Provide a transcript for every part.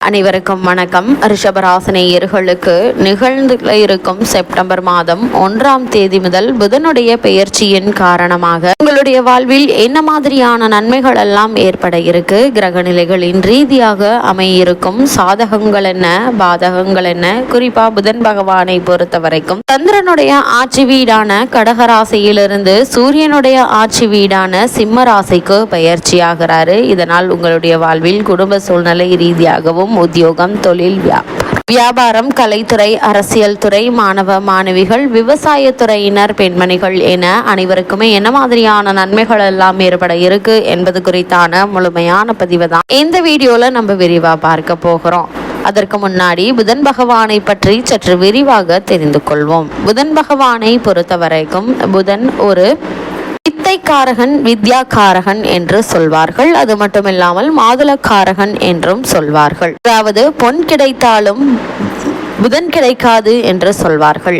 அனைவருக்கும் வணக்கம். ரிஷபராசனேயர்களுக்கு நிகழ்ந்து இருக்கும் செப்டம்பர் மாதம் ஒன்றாம் தேதி முதல் புதனுடைய பெயர்ச்சியின் காரணமாக உங்களுடைய வாழ்வில் என்ன மாதிரியான நன்மைகள் எல்லாம் ஏற்பட இருக்கு? கிரக நிலைகளின் ரீதியாக அமையிருக்கும் சாதகங்கள் என்ன? பாதகங்கள் என்ன? குறிப்பா புதன் பகவானை பொறுத்த வரைக்கும் சந்திரனுடைய ஆட்சி வீடான கடகராசியிலிருந்து சூரியனுடைய ஆட்சி வீடான சிம்ம ராசிக்கு பயிற்சியாகிறாரு இதனால் உங்களுடைய வாழ்வில் குடும்ப சூழ்நிலை ரீதியாகவும் குடும்பம் உத்தியோகம் தொழில் வியாபாரம் வியாபாரம் கலைத்துறை அரசியல் துறை மாணவ மாணவிகள் விவசாயத்துறையினர் பெண்மணிகள் என அனைவருக்குமே என்ன மாதிரியான நன்மைகள் எல்லாம் ஏற்பட இருக்கு என்பது குறித்தான முழுமையான பதிவு தான் இந்த வீடியோல நம்ம விரிவா பார்க்க போகிறோம். அதற்கு முன்னாடி புதன் பகவானை பற்றி சற்று விரிவாக தெரிந்து கொள்வோம். புதன் பகவானை பொறுத்த வரைக்கும் புதன் ஒரு வித்தைக்காரகன் வித்யாக்காரகன் என்று சொல்வார்கள். அது மட்டுமில்லாமல் மாதுளக்காரகன் என்றும் சொல்வார்கள். அதாவது பொன் கிடைத்தாலும் புதன் கிடைக்காது என்று சொல்வார்கள்.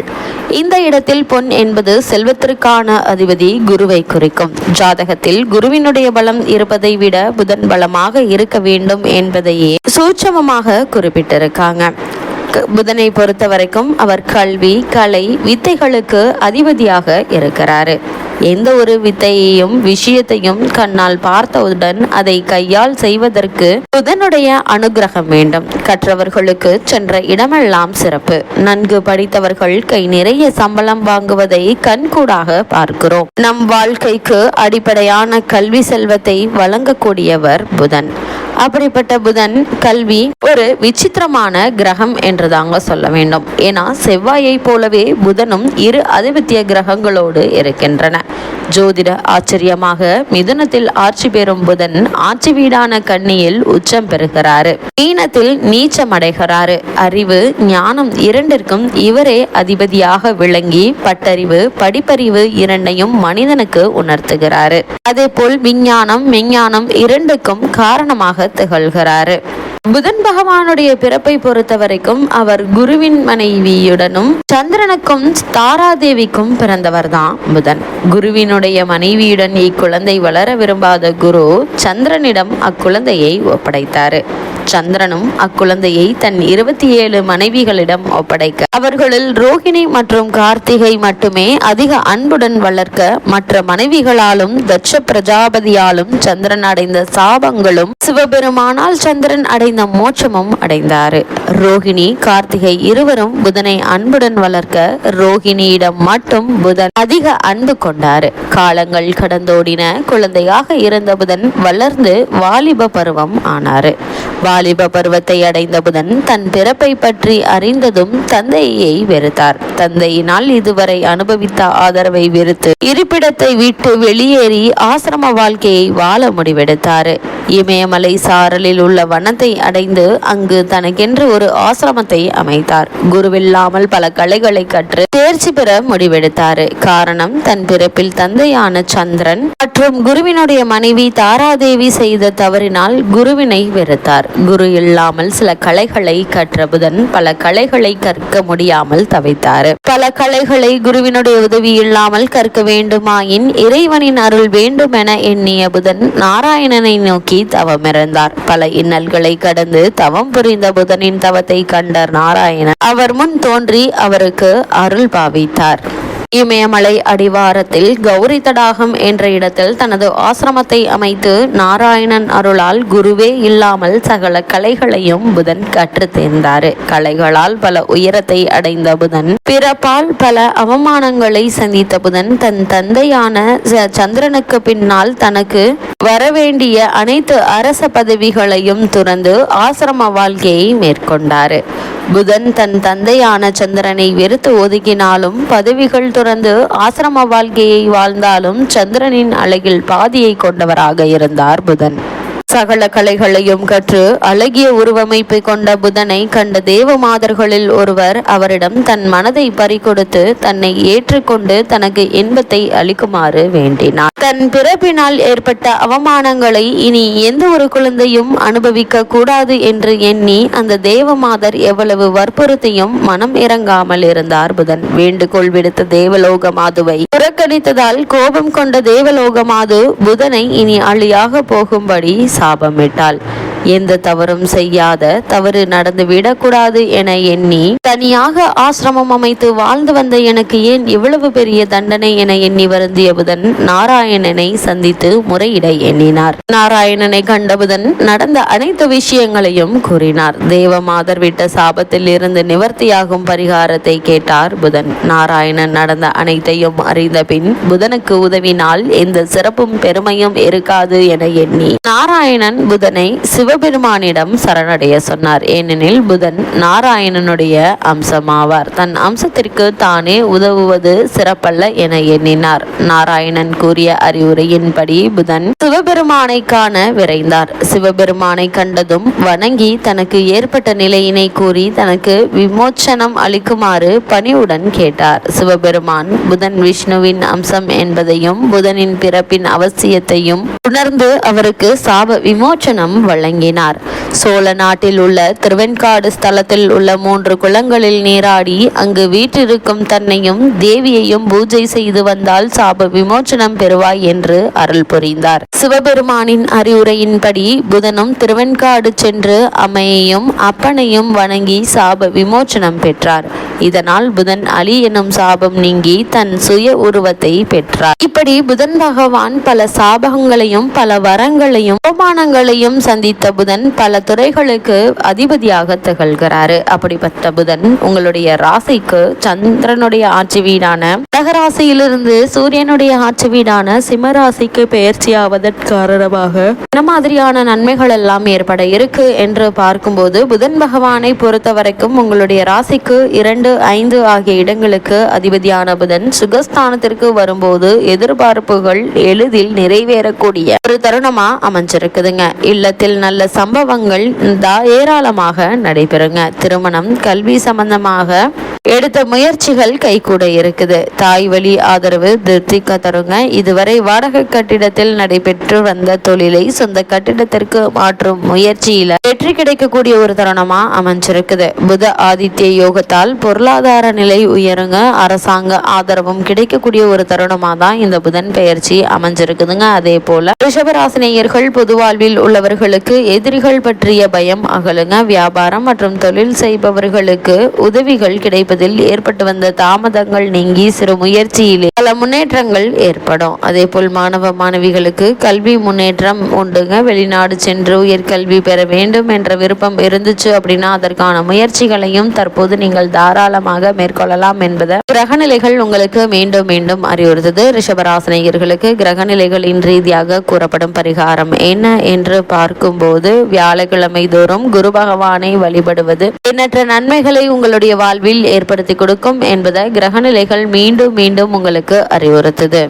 இந்த இடத்தில் பொன் என்பது செல்வத்திற்கான அதிபதி குருவை குறிக்கும். ஜாதகத்தில் குருவினுடைய பலம் இருப்பதை விட புதன் பலமாக இருக்க வேண்டும் என்பதையே சூட்சமமாக குறிப்பிட்டிருக்காங்க. புதனை பொறுத்த வரைக்கும் அவர் கல்வி கலை வித்தைகளுக்கு அதிபதியாக இருக்கிறாரு. எந்த ஒரு வித்தையையும் விஷயத்தையும் கண்ணால் பார்த்தவுடன் அதை கையால் செய்வதற்கு புதனுடைய அனுகிரகம் வேண்டும். கற்றவர்களுக்கு சென்ற இடமெல்லாம் சிறப்பு. நன்கு படித்தவர்கள் கை நிறைய சம்பளம் வாங்குவதை கண்கூடாக பார்க்கிறோம். நம் வாழ்க்கைக்கு அடிப்படையான கல்வி செல்வத்தை வழங்கக்கூடியவர் புதன். அப்படிப்பட்ட புதன் கல்வி ஒரு விசித்திரமான கிரகம் என்று தாங்க சொல்ல வேண்டும். ஏன்னா செவ்வாயை போலவே புதனும் இரு அதிபத்திய கிரகங்களோடு இருக்கின்றன. ஜோதிட ஆச்சரியமாக மிதுனத்தில் ஆட்சி பெறும் புதன் ஆட்சி வீடான கண்ணியில் உச்சம் பெறுகிறாரு. மீனத்தில் நீச்சம் அடைகிறாரு. அறிவு ஞானம் இரண்டிற்கும் இவரே அதிபதியாக விளங்கி பட்டறிவு படிப்பறிவு இரண்டையும் மனிதனுக்கு உணர்த்துகிறாரு. அதே போல் விஞ்ஞானம் மெஞ்ஞானம் இரண்டுக்கும் காரணமாக திகழ்கிறாரு புதன் பகவானுடைய பிறப்பை பொறுத்த வரைக்கும் அவர் குருவின் மனைவியுடனும் சந்திரனுக்கும் தாராதேவிக்கும் பிறந்தவர் தான் புதன். குருவினுடைய மனைவியுடன் இக்குழந்தை வளர விரும்பாத குரு சந்திரனிடம் அக்குழந்தையை ஒப்படைத்தாரு. சந்திரனும் அக்குழந்தையை தன் இருபத்தி ஏழு மனைவிகளிடம் ஒப்படைக்க. அவர்களில் ரோகிணி மற்றும் கார்த்திகை மட்டுமே அதிக அன்புடன் வளர்க்க மற்ற மனைவிகளாலும் தட்ச பிரஜாபதியாலும் சந்திரன் அடைந்த சாபங்களும் சிவபெருமானால் சந்திரன் அடைந்த மோட்சமும் அடைந்தாரு. ரோகிணி கார்த்திகை இருவரும் புதனை அன்புடன் வளர்க்க ரோகிணியிடம் மட்டும் புதன் அதிக அன்பு கொண்டாரு. காலங்கள் கடந்தோடின குழந்தையாக இருந்த புதன் வளர்ந்து வாலிப பருவம் ஆனாரு. வாலிப பருவத்தை அடைந்த புதன் தன் பிறப்பை பற்றி அறிந்ததும் தந்தையை வெறுத்தார். தந்தையினால் இதுவரை அனுபவித்த ஆதரவை வெறுத்து இருப்பிடத்தை விட்டு வெளியேறி ஆசிரம வாழ்க்கையை வாழ முடிவெடுத்தாரு. இமயமலை சாரலில் உள்ள வனத்தை அடைந்து அங்கு தனக்கென்று ஒரு ஆசிரமத்தை அமைத்தார். குருவில்லாமல் பல கலைகளை கற்று தேர்ச்சி பெற முடிவெடுத்தாரு. காரணம் தன் பிறப்பில் தந்தையான சந்திரன் மற்றும் குருவினுடைய மனைவி தாராதேவி செய்த தவறினால் குருவினை வெறுத்தார். குரு இல்லாமல் சில கலைகளை கற்ற புதன் பல கலைகளை கற்க முடியாமல் தவித்தார். பல கலைகளை குருவினுடைய உதவி இல்லாமல் கற்க வேண்டுமாயின் இறைவனின் அருள் வேண்டுமென எண்ணிய புதன் நாராயணனை நோக்கி தவமிருந்தார் பல இன்னல்களை கடந்து தவம் புரிந்த புதனின் தவத்தை கண்ட நாராயணன் அவர் முன் தோன்றி அவருக்கு அருள் பாவித்தார். இமயமலை அடிவாரத்தில் கௌரி தடாகம் என்ற இடத்தில் தனது ஆசிரமத்தை அமைத்து நாராயணன் அருளால் குருவே இல்லாமல் சகல கலைகளையும் புதன் கற்று தேர்ந்தார் கலைகளால் பல உயரத்தை அடைந்த புதன் பிறப்பால் பல அவமானங்களை சந்தித்த புதன் தன் தந்தையான சந்திரனுக்கு பின்னால் தனக்கு வரவேண்டிய அனைத்து அரச பதவிகளையும் துறந்து ஆசிரம வாழ்க்கையை மேற்கொண்டார். புதன் தன் தந்தையான சந்திரனை வெறுத்து ஒதுக்கினாலும் பதவிகள் துறந்து ஆசிரம வாழ்க்கையை வாழ்ந்தாலும் சந்திரனின் அழகில் பாதியை கொண்டவராக இருந்தார் புதன். சகல கலைகளையும் கற்று அழகிய உருவமைப்பை கொண்ட புதனை கண்ட தேவமாதர்களில் ஒருவர் அவரிடம் தன் மனதை பறிகொடுத்து தன்னை ஏற்றுக்கொண்டு தனக்கு இன்பத்தை அளிக்குமாறு வேண்டினார். தன் பிறப்பினால் ஏற்பட்ட அவமானங்களை இனி எந்த ஒரு குழந்தையும் அனுபவிக்க கூடாது என்று எண்ணி அந்த தேவமாதர் எவ்வளவு வற்புறுத்தியும் மனம் இறங்காமல் இருந்தார் புதன். வேண்டுகோள் விடுத்த தேவலோக மாதுவை புறக்கணித்ததால் கோபம் கொண்ட தேவலோக மாது புதனை இனி அழியாக போகும்படி சாபமிட்டாள் எந்த தவறும் செய்யாத தவறு நடந்து விடக்கூடாது என எண்ணி தனியாக ஆசிரமம் அமைத்து வாழ்ந்து வந்த எனக்கு ஏன் இவ்வளவு பெரிய தண்டனை என எண்ணி வருந்திய புதன் நாராயணனை சந்தித்து முறையிட எண்ணினார். நாராயணனை கண்ட புதன் நடந்த அனைத்து விஷயங்களையும் கூறினார். தேவமாதர் விட்ட சாபத்தில் இருந்து நிவர்த்தியாகும் பரிகாரத்தை கேட்டார் புதன். நாராயணன் நடந்த அனைத்தையும் அறிந்த பின் புதனுக்கு உதவினால் எந்த சிறப்பும் பெருமையும் இருக்காது என எண்ணி நாராயணன் புதனை சிவபெருமானிடம் சரணடைய சொன்னார். ஏனெனில் புதன் நாராயணனுடைய அம்சமாவார். தன் அம்சத்திற்கு தானே உதவுவது சிறப்பல்ல என எண்ணினார். நாராயணன் கூறிய அறிவுரையின்படி புதன் சிவபெருமானை காண விரைந்தார். சிவபெருமானை கண்டதும் வணங்கி தனக்கு ஏற்பட்ட நிலையினை கூறி தனக்கு விமோச்சனம் அளிக்குமாறு பணிவுடன் கேட்டார். சிவபெருமான் புதன் விஷ்ணுவின் அம்சம் என்பதையும் புதனின் பிறப்பின் அவசியத்தையும் உணர்ந்து அவருக்கு சாப விமோச்சனம் வழங்கினார் சோழ நாட்டில் உள்ள திருவெண்காடு ஸ்தலத்தில் உள்ள மூன்று குளங்களில் நீராடி அங்கு வீற்றிருக்கும் தன்னையும் தேவியையும் பூஜை செய்து வந்தால் சாப விமோச்சனம் பெறுவாய் என்று அருள் புரிந்தார். சிவபெருமானின் அறிவுரையின்படி புதனும் திருவெண்காடு சென்று அம்மையையும் அப்பனையும் வணங்கி சாப விமோச்சனம் பெற்றார். இதனால் புதன் அலி எனும் சாபம் நீங்கி தன் சுய உருவத்தை பெற்றார். இப்படி புதன் பகவான் பல சாபங்களையும் பல வரங்களையும் அவமானங்களையும் சந்தித்த புதன் பல துறைகளுக்கு அதிபதியாக திகழ்கிறாரு. அப்படிப்பட்ட புதன் உங்களுடைய ராசிக்கு சந்திரனுடைய ஆட்சி வீடான கடகராசியிலிருந்து சூரியனுடைய ஆட்சி வீடான சிம்மராசிக்கு பெயர்ச்சியாவதற்கு காரணமாக என்ன மாதிரியான நன்மைகள் எல்லாம் ஏற்பட இருக்கு என்று பார்க்கும்போது புதன் பகவானை பொறுத்த வரைக்கும் உங்களுடைய ராசிக்கு இரண்டு ஐந்து ஆகிய இடங்களுக்கு அதிபதியான புதன் சுகஸ்தானத்திற்கு வரும்போது எதிர்பார்ப்புகள் எளிதில் நிறைவேறக்கூடிய ஒரு தருணமா அமைஞ்சிருக்குதுங்க. இல்லத்தில் நல்ல சம்பவங்கள் தா- ஏராளமாக நடைபெறுங்க. திருமணம் கல்வி சம்பந்தமாக எடுத்த முயற்சிகள் கைகூட இருக்குது. தாய் வழி ஆதரவு திருப்திக்க தருங்க. இதுவரை வாடகை கட்டிடத்தில் நடைபெற்று வந்த தொழிலை சொந்த கட்டிடத்திற்கு மாற்றும் முயற்சியில வெற்றி கிடைக்கக்கூடிய ஒரு தருணமா அமைஞ்சிருக்குது. புத ஆதித்ய யோகத்தால் பொருளாதார நிலை உயருங்க. அரசாங்க ஆதரவும் கிடைக்கக்கூடிய ஒரு தருணமா தான் இந்த புதன் பெயர்ச்சி அமைஞ்சிருக்குதுங்க. அதே போல ரிஷபராசினியர்கள் பொதுவாழ்வில் உள்ளவர்களுக்கு எதிரிகள் பற்றிய பயம் அகலுங்க. வியாபாரம் மற்றும் தொழில் செய்பவர்களுக்கு உதவிகள் கிடைப்பதில் ஏற்பட்டு வந்த தாமதங்கள் நீங்கி சிறு முயற்சியிலே பல முன்னேற்றங்கள் ஏற்படும். அதே போல் மாணவ மாணவிகளுக்கு கல்வி முன்னேற்றம் உண்டுங்க. வெளிநாடு சென்று உயர்கல்வி பெற வேண்டும் என்ற விருப்பம் இருந்துச்சு அப்படின்னா அதற்கான முயற்சிகளையும் தற்போது நீங்கள் தாராளமாக மேற்கொள்ளலாம் என்பதை கிரகநிலைகள் உங்களுக்கு மீண்டும் மீண்டும் அறிவுறுத்தது. ரிஷபராசனையர்களுக்கு கிரகநிலைகளின் ரீதியாக கூறப்படும் பரிகாரம் என்ன என்று பார்க்கும்போது வியாழக்கிழமை தோறும் குரு பகவானை வழிபடுவது எண்ணற்ற நன்மைகளை உங்களுடைய வாழ்வில் ஏற்படுத்தி கொடுக்கும் என்பதை கிரகநிலைகள் மீண்டும் மீண்டும் உங்களுக்கு அறிவுறுத்துது.